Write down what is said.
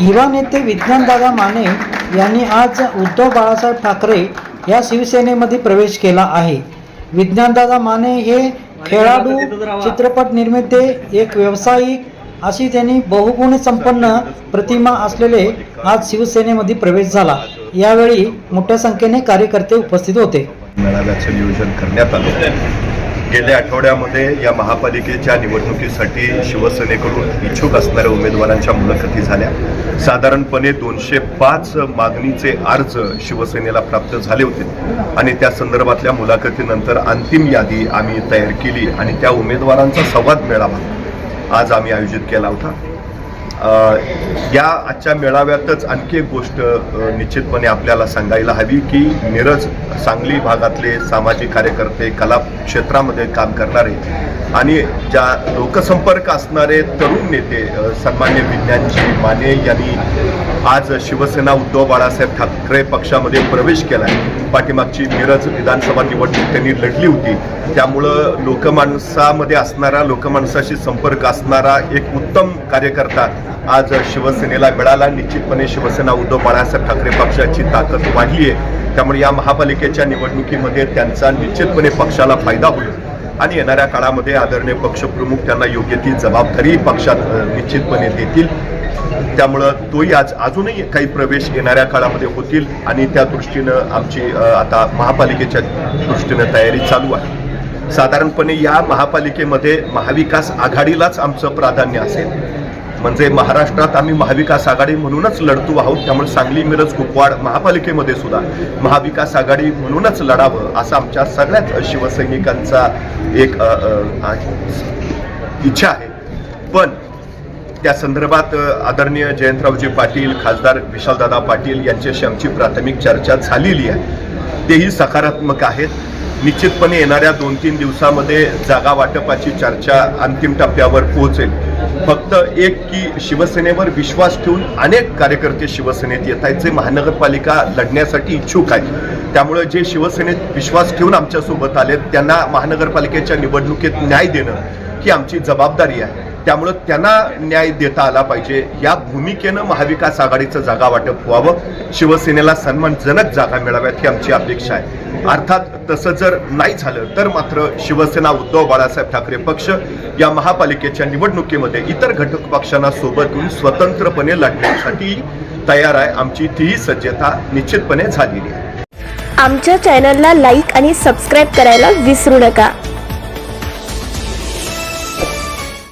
युवा नेते विज्ञानदादा माने यांनी आज उद्धव बाळासाहेब ठाकरे या शिवसेनेमध्ये प्रवेश केला आहे. विज्ञानदादा माने हे खेळाडू चित्रपट निर्माते एक व्यावसायिक अशी त्यांनी बहुगुण संपन्न प्रतिमा असलेले आज शिवसेनेमध्ये प्रवेश झाला. यावेळी मोठ्या संख्येने कार्यकर्ते उपस्थित होते. मेळाव्याचं नियोजन करण्यात आलं. गेल्या आठवड्यामध्ये या महापालिकेच्या निवडणुकीसाठी शिवसेनेकडून इच्छुक असणाऱ्या उमेदवारांच्या मुलाखती झाल्या. साधारणपणे दोनशे पाच मागणीचे अर्ज शिवसेनेला प्राप्त झाले होते. आणि त्या संदर्भातल्या मुलाखतीनंतर अंतिम यादी आम्ही तयार केली आणि त्या उमेदवारांचा संवाद मेळावा आज आम्ही आयोजित केला होता. या आजच्या मेळाव्यातच आणखी एक गोष्ट निश्चितपणे आपल्याला सांगायला हवी की मिरज सांगली भागातले सामाजिक कार्यकर्ते कला क्षेत्रामध्ये काम करणारे आणि ज्या लोकसंपर्क असणारे तरुण नेते सन्मान्य विज्ञानजी माने यांनी आज शिवसेना उद्धव बाळासाहेब ठाकरे पक्षामध्ये प्रवेश केला पाठीमागची मिरज विधानसभा निवडणूक त्यांनी लढली होती. त्यामुळं लोकमानसामध्ये असणारा लोकमाणसाशी संपर्क असणारा एक उत्तम कार्यकर्ता आज शिवसेनेला मिळाला. निश्चितपणे शिवसेना उद्धव बाळासाहेब ठाकरे पक्षाची ताकद वाढली आहे. त्यामुळे या महापालिकेच्या निवडणुकीमध्ये त्यांचा निश्चितपणे पक्षाला फायदा होईल. आणि येणाऱ्या काळामध्ये आदरणीय पक्षप्रमुख त्यांना योग्य ती जबाबदारी पक्षात निश्चितपणे देतील. त्यामुळं तोही आज अजूनही काही प्रवेश येणाऱ्या काळामध्ये होतील आणि त्या दृष्टीनं आमची आता महापालिकेच्या दृष्टीनं तयारी चालू आहे. साधारणपणे या महापालिकेमध्ये महाविकास आघाडीलाच आमचं प्राधान्य असेल. म्हणजे महाराष्ट्रात आम्ही महाविकास आघाडी म्हणूनच लढतो आहोत त्यामुळे सांगली मिरज कुपवाड महापालिकेमध्ये सुद्धा महाविकास आघाडी म्हणूनच लढावं असा आमच्या सगळ्याच शिवसैनिकांचा एक आ- इच्छा आहे. पण त्या संदर्भात आदरणीय जयंतरावजी पाटील खासदार विशालदादा पाटील यांच्याशी आमची प्राथमिक चर्चा झालेली आहे. तेही सकारात्मक आहेत. निश्चितपणे येणाऱ्या दोन तीन दिवसामध्ये जागा वाटपाची चर्चा अंतिम टप्प्यावर पोहोचेल. फक्त एक की शिवसेनेवर विश्वास ठेवून अनेक कार्यकर्ते शिवसेनेत येत आहेत जे महानगरपालिका लढण्यासाठी इच्छुक आहेत. त्यामुळे जे शिवसेनेत विश्वास ठेवून आमच्यासोबत आलेत त्यांना महानगरपालिकेच्या निवडणुकीत न्याय देणं ही आमची जबाबदारी आहे. त्यामुळं त्यांना न्याय देता आला पाहिजे. या भूमिकेनं महाविकास आघाडीचं जागा वाटप व्हावं. शिवसेनेला सन्मानजनक जागा मिळाव्यात ही आमची अपेक्षा आहे. अर्थात तसं जर नाही झालं तर मात्र शिवसेना उद्धव बाळासाहेब ठाकरे पक्ष या महापालिकेच्या निवडणुकीमध्ये इतर घटक पक्षांना सोबत घेऊन स्वतंत्रपणे लढण्यासाठी तयार आहे. आमची तीही सज्जता निश्चितपणे झालेली आहे. आमच्या चॅनलला लाईक आणि सबस्क्राईब करायला विसरू नका.